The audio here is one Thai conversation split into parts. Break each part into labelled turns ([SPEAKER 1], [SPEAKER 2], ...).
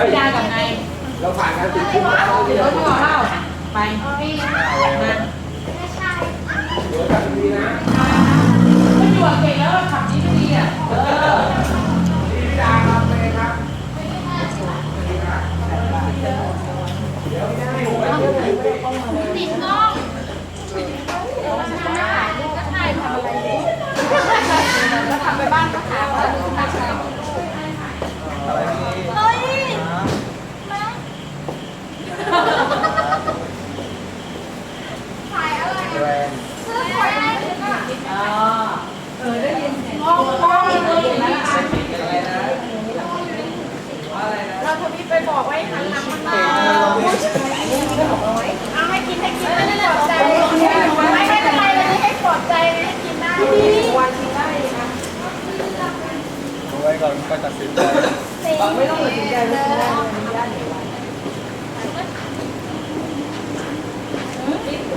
[SPEAKER 1] ฮ้ยยากับนาเรา
[SPEAKER 2] ผ่านการติดคุกแล้วเดี๋ยวช่าไปนะเดี๋ยวทดีนะ
[SPEAKER 1] ไม่อยู่เก่งแล้วเราขับดีไม่ดีอะเออพี่ดาครับครับดี๋ยติด
[SPEAKER 3] ล้ ก่อนก็ตัดสินใจ
[SPEAKER 1] ไม่ต้องตัดสินใจไม่ได้เลยอนุญาไว้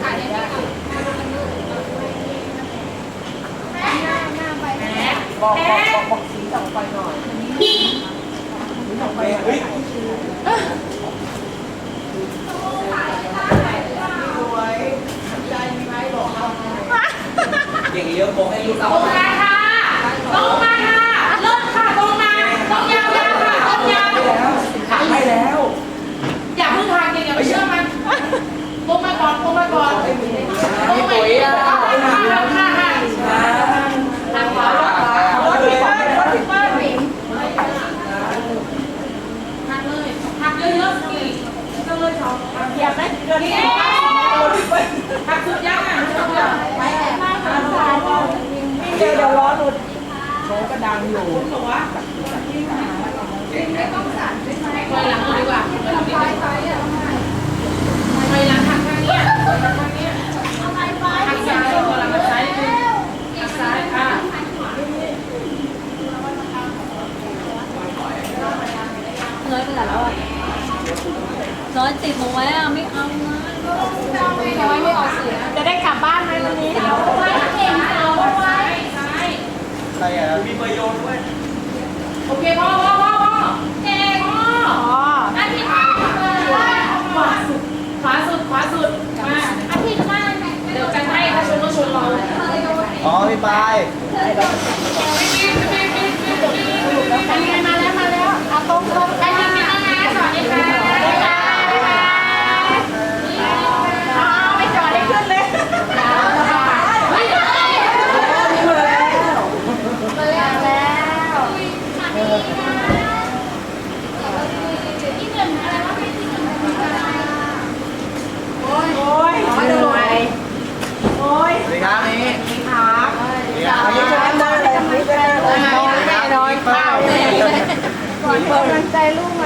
[SPEAKER 2] ถ่ายได้ไมคะแม่หน้
[SPEAKER 1] บอกบอกบอกสีส่องไฟหน่อยสีส่องไฟหน่อยสวยใจมีไหมบอกเรา
[SPEAKER 3] อย่างนี้ผมให้รู้
[SPEAKER 1] ตราค่ะตรงมาค่ะเลิศค่ะตรงมาตรงยาวๆค่ะตรงยาว
[SPEAKER 3] ถามให้แล้ว
[SPEAKER 1] อย่าเพิ่งทางเก่งอย่าไปเชื่อมันตรงมาก่อนตรงมาก่อนตรงมาอีกค่ะค่ะค่ะค่ะทางขวาทางขวาทางเลยทางเยอะๆสิต้อง เลยสองเหยียบได้เดี๋ยวนี้ทางสุดยังอะสุดยัง
[SPEAKER 2] ไปแต่ไม่ทำสายเรา
[SPEAKER 1] เดี๋ยวเดี๋ยวล้อหลุดโชว์ก็ดังอยู่คุณบอกว่า
[SPEAKER 2] ไม่ต้องสั่นไม่ใช่
[SPEAKER 1] ถอยหลังดีกว่า
[SPEAKER 2] ไปไปอะ
[SPEAKER 1] ถอยหลังทางข้างเนี้ยถอยหลังทางเนี้ย
[SPEAKER 2] เอาไปไป
[SPEAKER 1] ทางซ้ายถอยหลังทางซ้ายนิดนึงทางซ้ายค่ะ
[SPEAKER 4] น้อยไปแล้วอะ นติดลงไว้อะไม่เอานะ
[SPEAKER 2] น้อยไม่ออกเสียง
[SPEAKER 1] จะได้กลับบ้านไหมวันนี้
[SPEAKER 2] เอาไว้เก่งเอาไว้
[SPEAKER 1] ใช่
[SPEAKER 3] ใช่อะมีประโยชน์ด้วย
[SPEAKER 1] โอเคพ่อพ่อพ่อพ่อเก่งพ่อ
[SPEAKER 2] อาทิตย์หน้า
[SPEAKER 1] ขวาสุดขวาสุดขวาสุดมา
[SPEAKER 2] อาทิตย์หน้า
[SPEAKER 1] เดี๋ยวกันให้ถ้าชนก็ชนเรา
[SPEAKER 3] อ๋อพี่ปาย
[SPEAKER 1] ไม่ไมี 在录吗？